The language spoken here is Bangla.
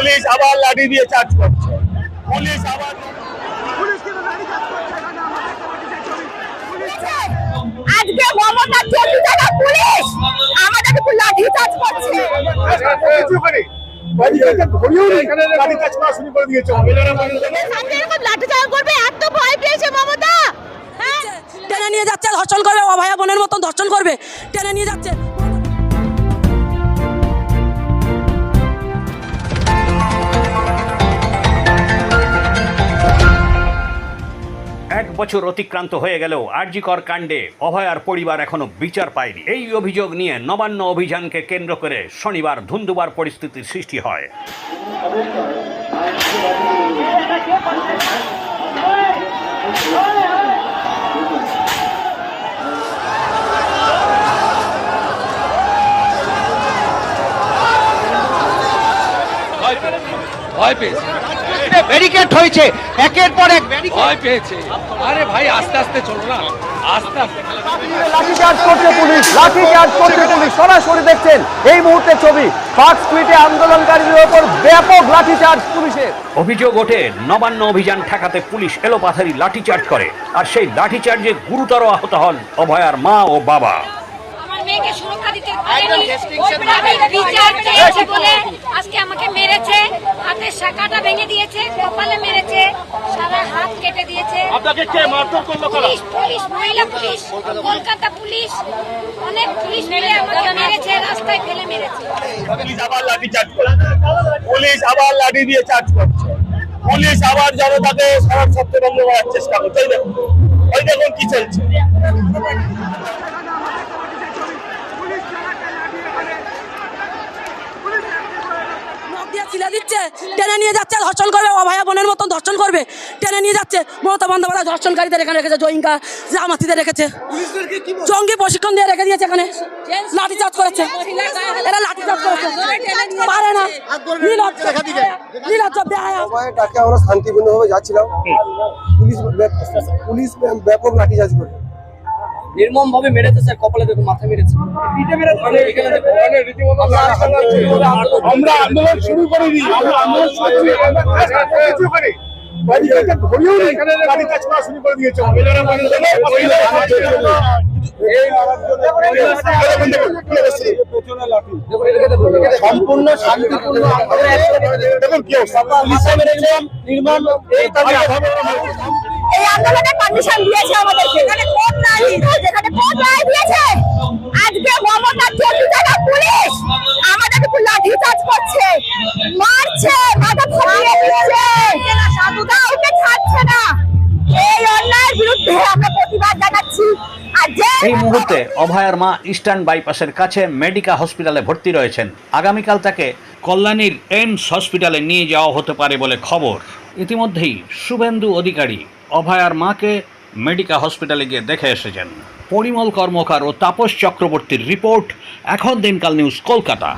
পুলিশ আবার লাঠি দিয়ে চার্জ করছে। পুলিশ আবার আজকে মমতা চল্লিশ টাকা পুলিশ আমাদের লাঠি চার্জ করছে। সামনে এরকম লাঠি চার্জ করবে এত ভয় পেয়েছে মমতা। হ্যাঁ? টেনে নিয়ে যাচ্ছে ধর্ষণ করবে অভয়া বোনের মতন ধর্ষণ করবে। টেনে নিয়ে যাচ্ছে। বছর অতিক্রান্ত হয়ে গেলেও আরজিকর কাণ্ডে অভয়ার পরিবার এখনও বিচার পায়নি। এই অভিযোগ নিয়ে নবান্ন অভিযানকে কেন্দ্র করে শনিবার ধুন্দুবার পরিস্থিতির সৃষ্টি হয়। ভয় পেয়েছে। ব্যারিকেড হয়েছে। একের পর এক ভয় পেয়েছে। আরে ভাই আস্তে আস্তে চলো না। আস্তে আস্তে। লাঠি চার্জ করছে পুলিশ লাঠি চার্জ করছে পুলিশ। সরাসরি দেখছেন এই মুহূর্তে ছবি। আন্দোলনকারীদের ব্যাপক লাঠি চার্জ পুলিশের। অভিযোগ ওঠে নবান্ন অভিযান ঠেকাতে পুলিশ এলোপাথারি লাঠিচার্জ করে। আর সেই লাঠিচার্জে গুরুতর আহত হন অভয়ার মা ও বাবা। মেয়েকে সুরক্ষা দিতে পারেনি। বিচার চেয়েছে বলে আজকে আমাকে মেরেছে। হাতের শাখাটা ভেঙে দিয়েছে কপালে মেরেছে সারা হাত কেটে দিয়েছে। আপনাকে কে মারধর করল কারা? পুলিশ পুলিশ মহিলা পুলিশ কলকাতা পুলিশ অনেক পুলিশ মিলে আমাকে মেরেছে রাস্তায় ফেলে মেরেছে। পুলিশ আবার লাঠি চার্জ করছে। পুলিশ আবার লাঠি দিয়ে চার্জ করছে। পুলিশ আবার জনতাকে সত্যি বন্ধ করার চেষ্টা করছে। ওই দেখুন ওই দেখুন কি চলছে নখ দিয়ে দিচ্ছে টেনে নিয়ে যাচ্ছে ধর্ষণ করবে অভয়া বোনের মতন ধর্ষণ করবে। টেনে নিয়ে যাচ্ছে মমতা বন্দ্যোপাধ্যায় ধর্ষণকারীদের এখানে রেখেছে জয়িঙ্কা জামাতিদের রেখেছে। জঙ্গি প্রশিক্ষণ দিয়ে রেখে দিয়েছে এখানে। লাঠি চার্জ করেছে। এরা লাঠি চার্জ করেছে। পারে না। শান্তিপূর্ণভাবে যাচ্ছিলাম। পুলিশ পুলিশ ব্যাপ- ব্যাপক লাঠিচার্জ করে নির্মম ভাবে মেরেছে স্যার কপালে দেখুন মাথা মেরেছে। আমরা আন্দোলন শুরু করিনি। আমরা আন্দোলন শুরু করি ব্যারিকেডটা ধরেও নি, লাঠি চার্জ করা শুরু করে দিয়েছে। সম্পূর্ণ শান্তিপূর্ণ এই আন্দোলনের পারমিশন দিয়েছে আমাদের এই মুহূর্তে অভয়ার মা ইস্টার্ন বাইপাসের কাছে মেডিকা হসপিটালে ভর্তি রয়েছেন। আগামীকাল তাকে কল্যাণীর এইমস হসপিটালে নিয়ে যাওয়া হতে পারে বলে খবর। ইতিমধ্যেই শুভেন্দু অধিকারী অভয়ার মাকে মেডিকা হসপিটালে গিয়ে দেখে এসেছেন। পরিমল কর্মকার ও তাপস চক্রবর্তীর রিপোর্ট, এখন দিনকাল নিউজ কলকাতা।